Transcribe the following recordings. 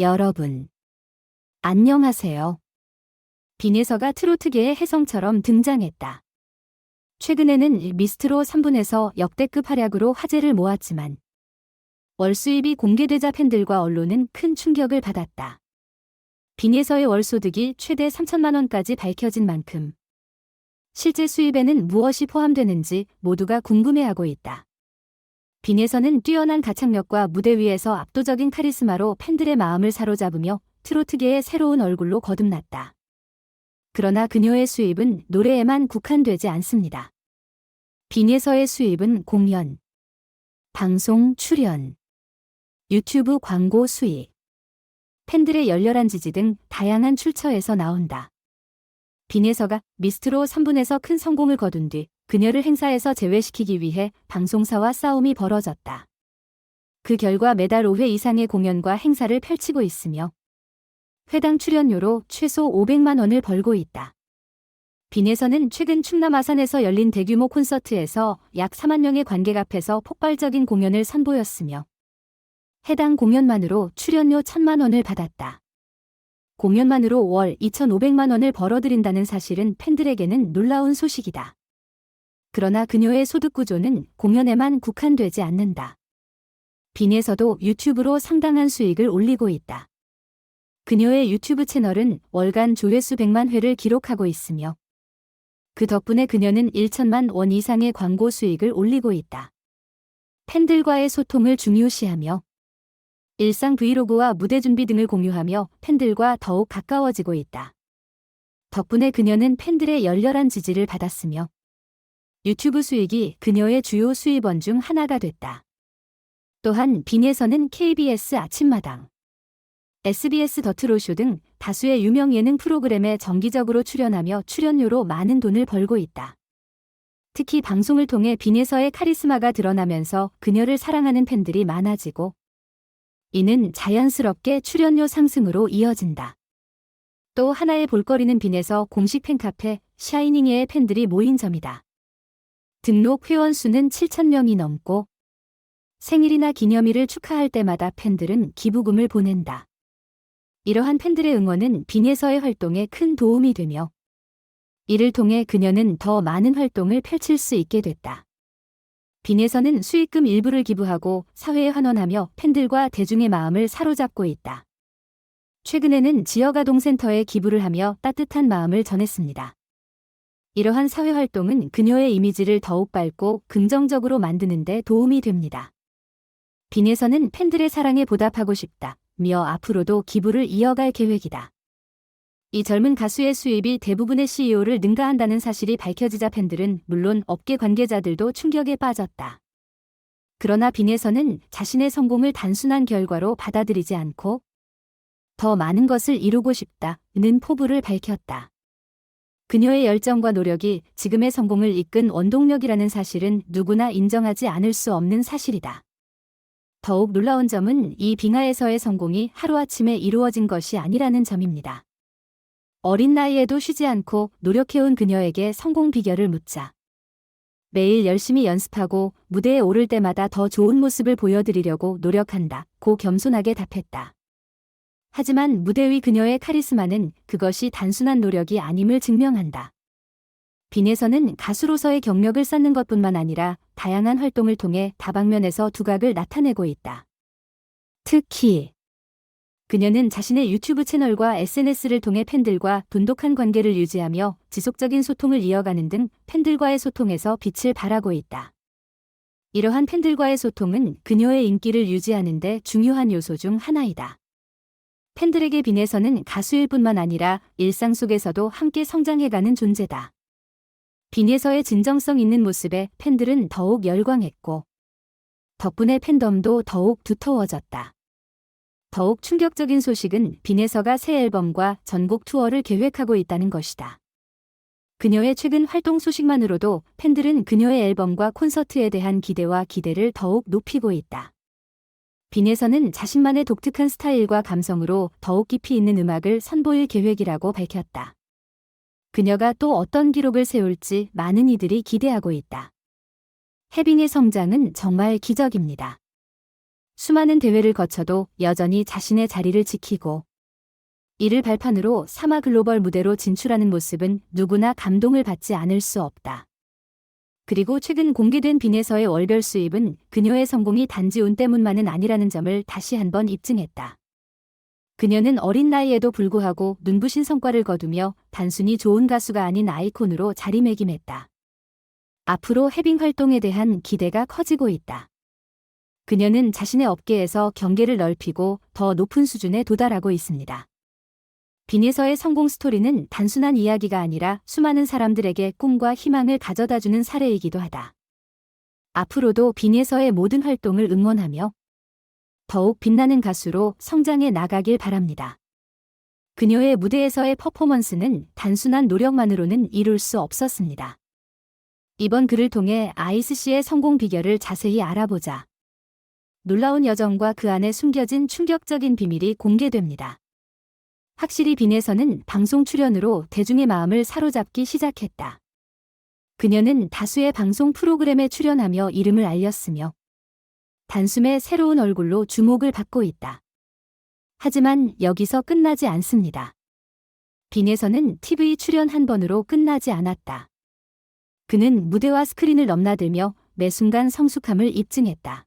여러분. 안녕하세요. 빈에서가 트로트계의 혜성처럼 등장했다. 최근에는 미스트로 3분에서 역대급 활약으로 화제를 모았지만 월 수입이 공개되자 팬들과 언론은 큰 충격을 받았다. 빈에서의 월 소득이 최대 3천만 원까지 밝혀진 만큼 실제 수입에는 무엇이 포함되는지 모두가 궁금해하고 있다. 빈에서는 뛰어난 가창력과 무대 위에서 압도적인 카리스마로 팬들의 마음을 사로잡으며 트로트계의 새로운 얼굴로 거듭났다. 그러나 그녀의 수입은 노래에만 국한되지 않습니다. 빈에서의 수입은 공연, 방송 출연, 유튜브 광고 수익, 팬들의 열렬한 지지 등 다양한 출처에서 나온다. 빈에서가 미스트로 3분에서 큰 성공을 거둔 뒤 그녀를 행사에서 제외시키기 위해 방송사와 싸움이 벌어졌다. 그 결과 매달 5회 이상의 공연과 행사를 펼치고 있으며 회당 출연료로 최소 500만 원을 벌고 있다. 빈에서는 최근 충남 아산에서 열린 대규모 콘서트에서 약 4만 명의 관객 앞에서 폭발적인 공연을 선보였으며 해당 공연만으로 출연료 1천만 원을 받았다. 공연만으로 월 2,500만 원을 벌어들인다는 사실은 팬들에게는 놀라운 소식이다. 그러나 그녀의 소득 구조는 공연에만 국한되지 않는다. 빈에서도 유튜브로 상당한 수익을 올리고 있다. 그녀의 유튜브 채널은 월간 조회수 100만 회를 기록하고 있으며 그 덕분에 그녀는 1천만 원 이상의 광고 수익을 올리고 있다. 팬들과의 소통을 중요시하며 일상 브이로그와 무대 준비 등을 공유하며 팬들과 더욱 가까워지고 있다. 덕분에 그녀는 팬들의 열렬한 지지를 받았으며 유튜브 수익이 그녀의 주요 수입원 중 하나가 됐다. 또한 빈에서는 KBS 아침마당, SBS 더트로쇼 등 다수의 유명 예능 프로그램에 정기적으로 출연하며 출연료로 많은 돈을 벌고 있다. 특히 방송을 통해 빈에서의 카리스마가 드러나면서 그녀를 사랑하는 팬들이 많아지고 이는 자연스럽게 출연료 상승으로 이어진다. 또 하나의 볼거리는 빈에서 공식 팬카페 샤이닝의 팬들이 모인 점이다. 등록 회원 수는 7,000명이 넘고 생일이나 기념일을 축하할 때마다 팬들은 기부금을 보낸다. 이러한 팬들의 응원은 빈에서의 활동에 큰 도움이 되며 이를 통해 그녀는 더 많은 활동을 펼칠 수 있게 됐다. 빈에서는 수익금 일부를 기부하고 사회에 환원하며 팬들과 대중의 마음을 사로잡고 있다. 최근에는 지역아동센터에 기부를 하며 따뜻한 마음을 전했습니다. 이러한 사회활동은 그녀의 이미지를 더욱 밝고 긍정적으로 만드는 데 도움이 됩니다. 빈에서는 팬들의 사랑에 보답하고 싶다. 며 앞으로도 기부를 이어갈 계획이다. 이 젊은 가수의 수입이 대부분의 CEO를 능가한다는 사실이 밝혀지자 팬들은 물론 업계 관계자들도 충격에 빠졌다. 그러나 빈에서는 자신의 성공을 단순한 결과로 받아들이지 않고 더 많은 것을 이루고 싶다는 포부를 밝혔다. 그녀의 열정과 노력이 지금의 성공을 이끈 원동력이라는 사실은 누구나 인정하지 않을 수 없는 사실이다. 더욱 놀라운 점은 이 빙하에서의 성공이 하루아침에 이루어진 것이 아니라는 점입니다. 어린 나이에도 쉬지 않고 노력해온 그녀에게 성공 비결을 묻자. 매일 열심히 연습하고 무대에 오를 때마다 더 좋은 모습을 보여드리려고 노력한다. 고 겸손하게 답했다. 하지만 무대 위 그녀의 카리스마는 그것이 단순한 노력이 아님을 증명한다. 빈에서는 가수로서의 경력을 쌓는 것뿐만 아니라 다양한 활동을 통해 다방면에서 두각을 나타내고 있다. 특히 그녀는 자신의 유튜브 채널과 SNS를 통해 팬들과 돈독한 관계를 유지하며 지속적인 소통을 이어가는 등 팬들과의 소통에서 빛을 발하고 있다. 이러한 팬들과의 소통은 그녀의 인기를 유지하는 데 중요한 요소 중 하나이다. 팬들에게 빈에서는 가수일 뿐만 아니라 일상 속에서도 함께 성장해가는 존재다. 빈에서의 진정성 있는 모습에 팬들은 더욱 열광했고 덕분에 팬덤도 더욱 두터워졌다. 더욱 충격적인 소식은 빈에서가 새 앨범과 전국 투어를 계획하고 있다는 것이다. 그녀의 최근 활동 소식만으로도 팬들은 그녀의 앨범과 콘서트에 대한 기대와 기대를 더욱 높이고 있다. 빈에서는 자신만의 독특한 스타일과 감성으로 더욱 깊이 있는 음악을 선보일 계획이라고 밝혔다. 그녀가 또 어떤 기록을 세울지 많은 이들이 기대하고 있다. 해빙의 성장은 정말 기적입니다. 수많은 대회를 거쳐도 여전히 자신의 자리를 지키고 이를 발판으로 사마 글로벌 무대로 진출하는 모습은 누구나 감동을 받지 않을 수 없다. 그리고 최근 공개된 빈에서의 월별 수입은 그녀의 성공이 단지 운 때문만은 아니라는 점을 다시 한번 입증했다. 그녀는 어린 나이에도 불구하고 눈부신 성과를 거두며 단순히 좋은 가수가 아닌 아이콘으로 자리매김했다. 앞으로 해빙 활동에 대한 기대가 커지고 있다. 그녀는 자신의 업계에서 경계를 넓히고 더 높은 수준에 도달하고 있습니다. 빈에서의 성공 스토리는 단순한 이야기가 아니라 수많은 사람들에게 꿈과 희망을 가져다주는 사례이기도 하다. 앞으로도 빈에서의 모든 활동을 응원하며 더욱 빛나는 가수로 성장해 나가길 바랍니다. 그녀의 무대에서의 퍼포먼스는 단순한 노력만으로는 이룰 수 없었습니다. 이번 글을 통해 아이스 씨의 성공 비결을 자세히 알아보자. 놀라운 여정과 그 안에 숨겨진 충격적인 비밀이 공개됩니다. 확실히 빈에서는 방송 출연으로 대중의 마음을 사로잡기 시작했다. 그녀는 다수의 방송 프로그램에 출연하며 이름을 알렸으며 단숨에 새로운 얼굴로 주목을 받고 있다. 하지만 여기서 끝나지 않습니다. 빈에서는 TV 출연 한 번으로 끝나지 않았다. 그는 무대와 스크린을 넘나들며 매 순간 성숙함을 입증했다.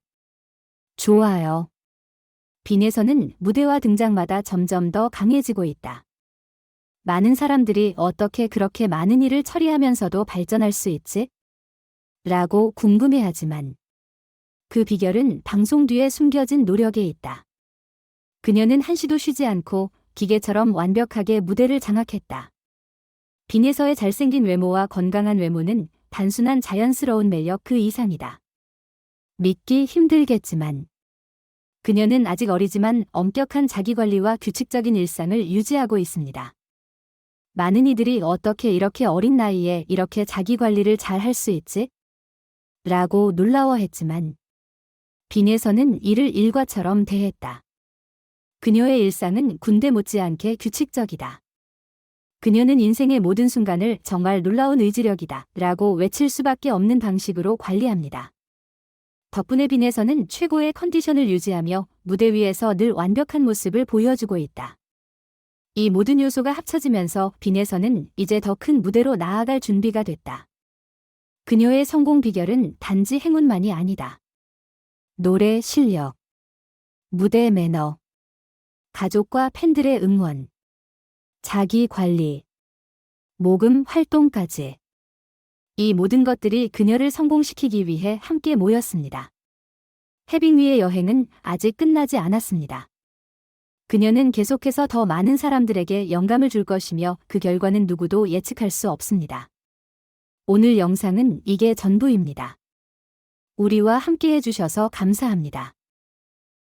좋아요. 빈에서는 무대와 등장마다 점점 더 강해지고 있다. 많은 사람들이 어떻게 그렇게 많은 일을 처리하면서도 발전할 수 있지? 라고 궁금해하지만 그 비결은 방송 뒤에 숨겨진 노력에 있다. 그녀는 한시도 쉬지 않고 기계처럼 완벽하게 무대를 장악했다. 빈에서의 잘생긴 외모와 건강한 외모는 단순한 자연스러운 매력 그 이상이다. 믿기 힘들겠지만 그녀는 아직 어리지만 엄격한 자기관리와 규칙적인 일상을 유지하고 있습니다. 많은 이들이 어떻게 이렇게 어린 나이에 이렇게 자기관리를 잘 할 수 있지? 라고 놀라워했지만 빈에서는 이를 일과처럼 대했다. 그녀의 일상은 군대 못지않게 규칙적이다. 그녀는 인생의 모든 순간을 정말 놀라운 의지력이다 라고 외칠 수밖에 없는 방식으로 관리합니다. 덕분에 빈에서는 최고의 컨디션을 유지하며 무대 위에서 늘 완벽한 모습을 보여주고 있다. 이 모든 요소가 합쳐지면서 빈에서는 이제 더 큰 무대로 나아갈 준비가 됐다. 그녀의 성공 비결은 단지 행운만이 아니다. 노래 실력, 무대 매너, 가족과 팬들의 응원, 자기 관리, 모금 활동까지. 이 모든 것들이 그녀를 성공시키기 위해 함께 모였습니다. 해빙위의 여행은 아직 끝나지 않았습니다. 그녀는 계속해서 더 많은 사람들에게 영감을 줄 것이며 그 결과는 누구도 예측할 수 없습니다. 오늘 영상은 이게 전부입니다. 우리와 함께 해주셔서 감사합니다.